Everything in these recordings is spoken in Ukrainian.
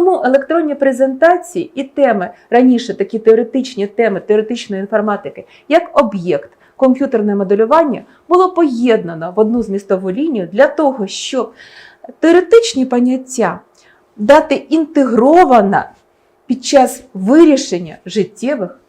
Тому електронні презентації і теми раніше такі теоретичні теми теоретичної інформатики, як об'єкт, комп'ютерне моделювання, було поєднано в одну змістову лінію для того, щоб теоретичні поняття дати інтегровано під час вирішення життєвих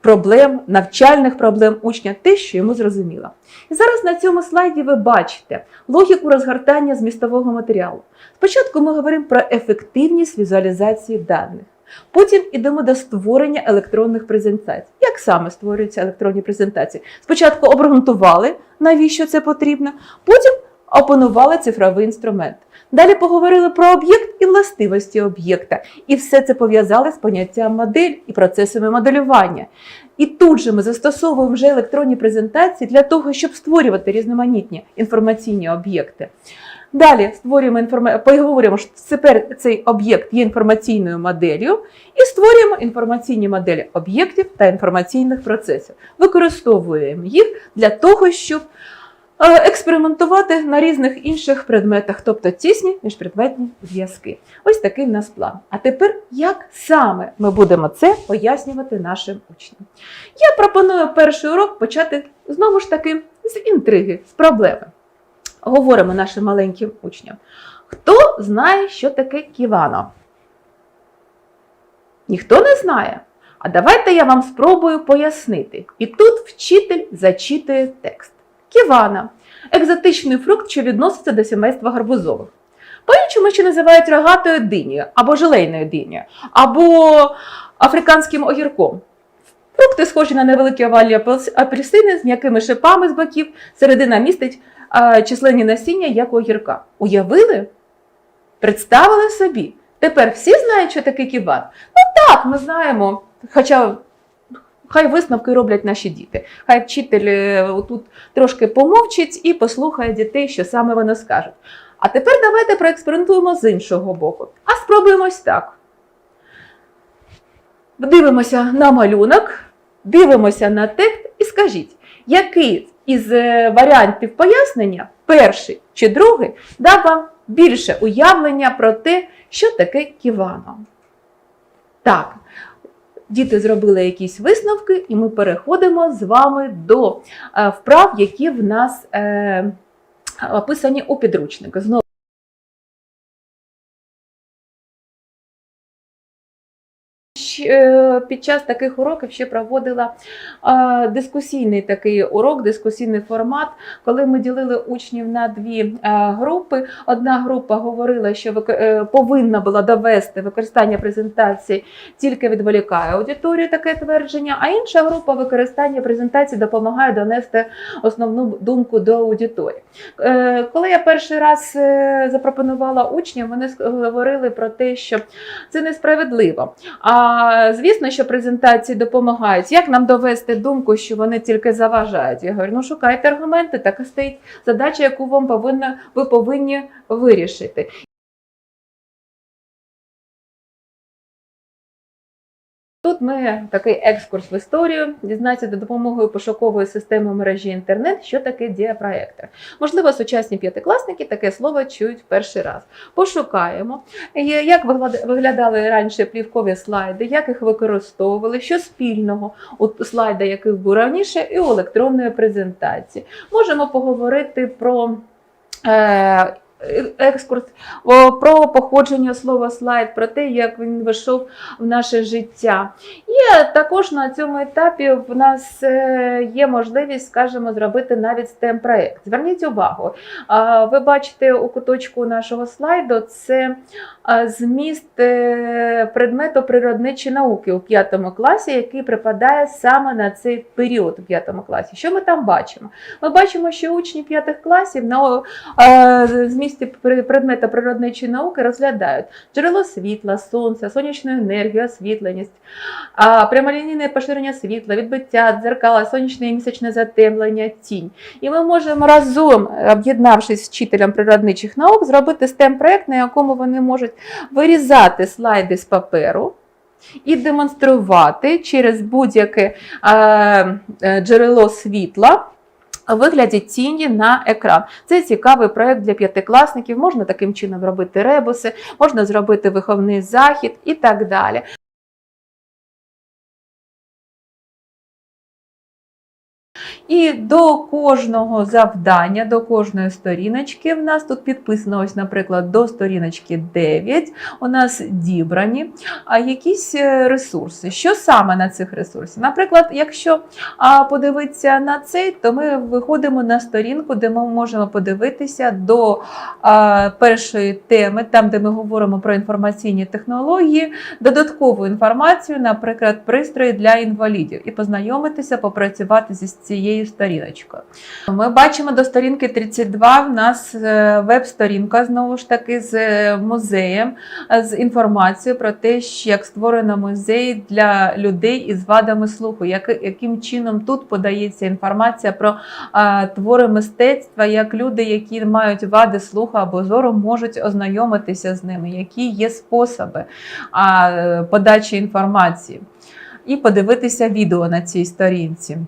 проблем, навчальних проблем учня, те, що йому зрозуміло. І зараз на цьому слайді ви бачите логіку розгортання змістового матеріалу. Спочатку ми говоримо про ефективність візуалізації даних. Потім йдемо до створення електронних презентацій. Як саме створюються електронні презентації? Спочатку обґрунтували, навіщо це потрібно, потім опанували цифровий інструмент. Далі поговорили про об'єкт і властивості об'єкта. І все це пов'язали з поняттям модель і процесами моделювання. І тут же ми застосовуємо вже електронні презентації для того, щоб створювати різноманітні інформаційні об'єкти. Далі створюємо інформа... поговоримо, що тепер цей об'єкт є інформаційною моделлю, і створюємо інформаційні моделі об'єктів та інформаційних процесів. Використовуємо їх для того, щоб експериментувати на різних інших предметах, тобто тісні міжпредметні зв'язки. Ось такий в нас план. А тепер як саме ми будемо це пояснювати нашим учням? Я пропоную перший урок почати знову ж таки з інтриги, з проблеми. Говоримо нашим маленьким учням. Хто знає, що таке ківано? Ніхто не знає. А давайте я вам спробую пояснити. І тут вчитель зачитує текст. Ківана екзотичний фрукт, що відноситься до сімейства гарбузових. По-іншому ще називають рогатою динією, або желейною динією, або африканським огірком. Фрукти схожі на невеликі апельс- апельсини з м'якими шипами з боків, середина містить а, численні насіння, як у огірка. Уявили? Представили собі. Тепер всі знають, що таке ківан? Ну так, ми знаємо. Хоча хай висновки роблять наші діти. Хай вчитель е, тут трошки помовчить і послухає дітей, що саме вони скажуть. А тепер давайте проекспериментуємо з іншого боку. А спробуємо ось так. Дивимося на малюнок, дивимося на текст і скажіть, який із е, варіантів пояснення, перший чи другий, дав вам більше уявлення про те, що таке ківано. Так, діти зробили якісь висновки, і ми переходимо з вами до е, вправ, які в нас е, описані у підручнику. Під час таких уроків ще проводила е, дискусійний такий урок, дискусійний формат, коли ми ділили учнів на дві е, групи. Одна група говорила, що е, повинна була довести використання презентації тільки відволікає аудиторію таке твердження, а інша група використання презентації допомагає донести основну думку до аудиторії. Е, Коли я перший раз е, запропонувала учням, вони говорили про те, що це несправедливо. А звісно, що презентації допомагають. Як нам довести думку, що вони тільки заважають? Я говорю, ну шукайте аргументи, така стоїть задача, яку вам повинна, ви повинні вирішити. Тут ми такий екскурс в історію дізнається за допомогою пошукової системи мережі інтернет, що таке діапроектор. Можливо, сучасні п'ятикласники таке слово чують перший раз. Пошукаємо, Е, як виглядали раніше плівкові слайди, як їх використовували, що спільного у слайда, який був раніше, і у електронної презентації. Можемо поговорити про. Е, Екскурс про походження слова слайд, про те, як він вийшов в наше життя. І також на цьому етапі в нас е, є можливість, скажімо, зробити навіть stem проект Зверніть увагу, ви бачите у куточку нашого слайду це зміст е, предмету природничі науки у п'ятому класі, який припадає саме на цей період у п'ятому класі. Що ми там бачимо? Ми бачимо, що учні п'ятих класів на е, змісті предмета природничої науки розглядають джерело світла, сонця, сонячну енергію, освітленість, прямолінійне поширення світла, відбиття, дзеркала, сонячне і місячне затемлення, тінь. І ми можемо разом, об'єднавшись з вчителем природничих наук, зробити stem проект на якому вони можуть вирізати слайди з паперу. І демонструвати через будь-яке е, джерело світла вигляді тіні на екран. Це цікавий проект для п'ятикласників. Можна таким чином робити ребуси, можна зробити виховний захід і так далі. І до кожного завдання, до кожної сторіночки в нас тут підписано, ось, наприклад, до сторіночки 9 у нас дібрані якісь е, ресурси. Що саме на цих ресурсах? Наприклад, якщо подивитися на цей, то ми виходимо на сторінку, де ми можемо подивитися до першої теми, там, де ми говоримо про інформаційні технології, додаткову інформацію, наприклад, пристрої для інвалідів, і познайомитися, попрацювати зі цією сторіночкою. Ми бачимо до сторінки 32 в нас е, веб-сторінка, знову ж таки, з е, музеєм, е, з інформацією про те, як створено музей для людей із вадами слуху, як, яким чином тут подається інформація про твори мистецтва, як люди, які мають вади слуху або зору, можуть ознайомитися з ними, які є способи подачі інформації, і подивитися відео на цій сторінці.